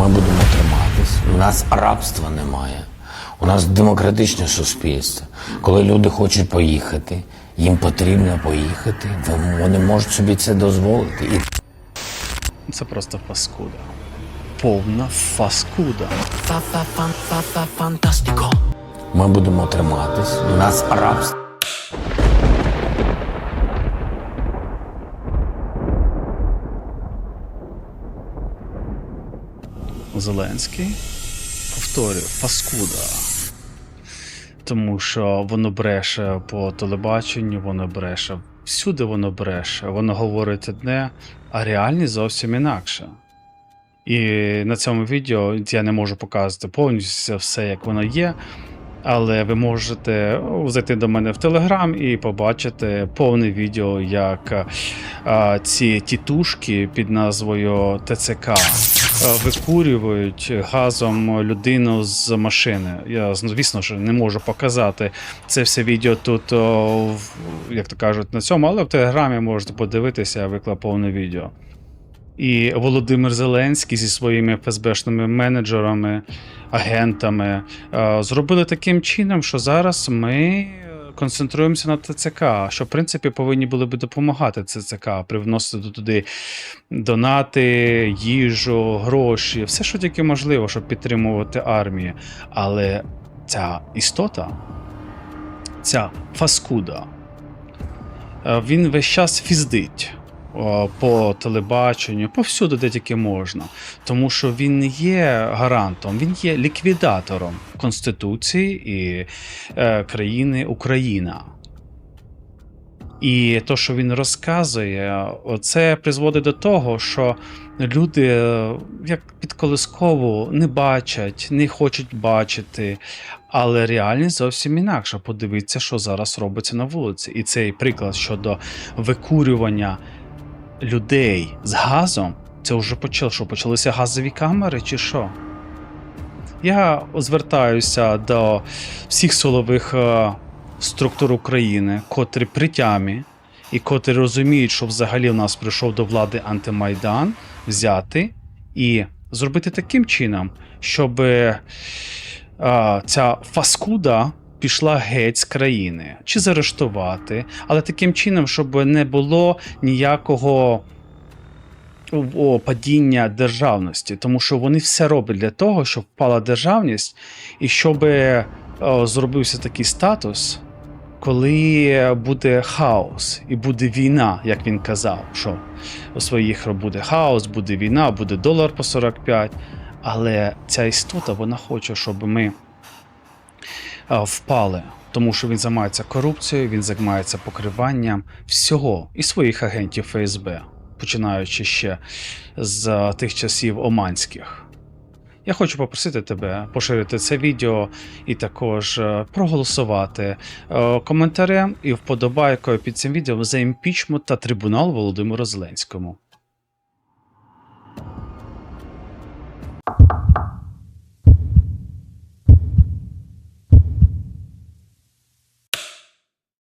Ми будемо триматись. У нас рабства немає. У нас демократичне суспільство. Коли люди хочуть поїхати, їм потрібно поїхати. Вони можуть собі це дозволити. І Це просто фаскуда. Повна фаскуда. fantastico. ми будемо триматись. У нас рабство. Зеленський. Повторюю, паскуда. Тому що воно бреше по телебаченню, воно бреше всюди воно бреше. Воно говорить одне, а реальність зовсім інакше. І на цьому відео я не можу показувати повністю все, як воно є. Але ви можете зайти до мене в Телеграм і побачити повне відео, як а, ці тітушки під назвою ТЦК а, викурюють газом людину з машини. Я звісно ж не можу показати це все відео тут, як то кажуть, на цьому, але в Телеграмі можете подивитися, я виклав повне відео. І Володимир Зеленський зі своїми ФСБшними менеджерами, агентами е, зробили таким чином, що зараз ми е, концентруємося на ТЦК, що в принципі повинні були би допомагати ЦЦК, привносити туди донати, їжу, гроші, все, що тільки можливо, щоб підтримувати армію. Але ця істота, ця фаскуда, е, він весь час фіздить по телебаченню, повсюди, де тільки можна. Тому що він не є гарантом, він є ліквідатором Конституції і е, країни Україна. І то, що він розказує, це призводить до того, що люди, е, як підколисково, не бачать, не хочуть бачити. Але реальність зовсім інакша. Подивіться, що зараз робиться на вулиці. І цей приклад щодо викурювання людей з газом, це вже почало, що почалися газові камери, чи що? Я звертаюся до всіх силових е, структур України, котрі при тямі і котрі розуміють, що взагалі в нас прийшов до влади антимайдан, взяти і зробити таким чином, щоб е, ця фаскуда пішла геть з країни, чи заарештувати, але таким чином, щоб не було ніякого падіння державності, тому що вони все роблять для того, щоб впала державність, і щоб зробився такий статус, коли буде хаос і буде війна, як він казав, що у своїх буде хаос, буде війна, буде долар по 45. Але ця істота вона хоче, щоб ми впали, тому що він займається корупцією, він займається покриванням всього і своїх агентів ФСБ, починаючи ще з тих часів оманських. Я хочу попросити тебе поширити це відео і також е, проголосувати е, коментарем і вподобайкою під цим відео за імпічмент та трибунал Володимиру Зеленському.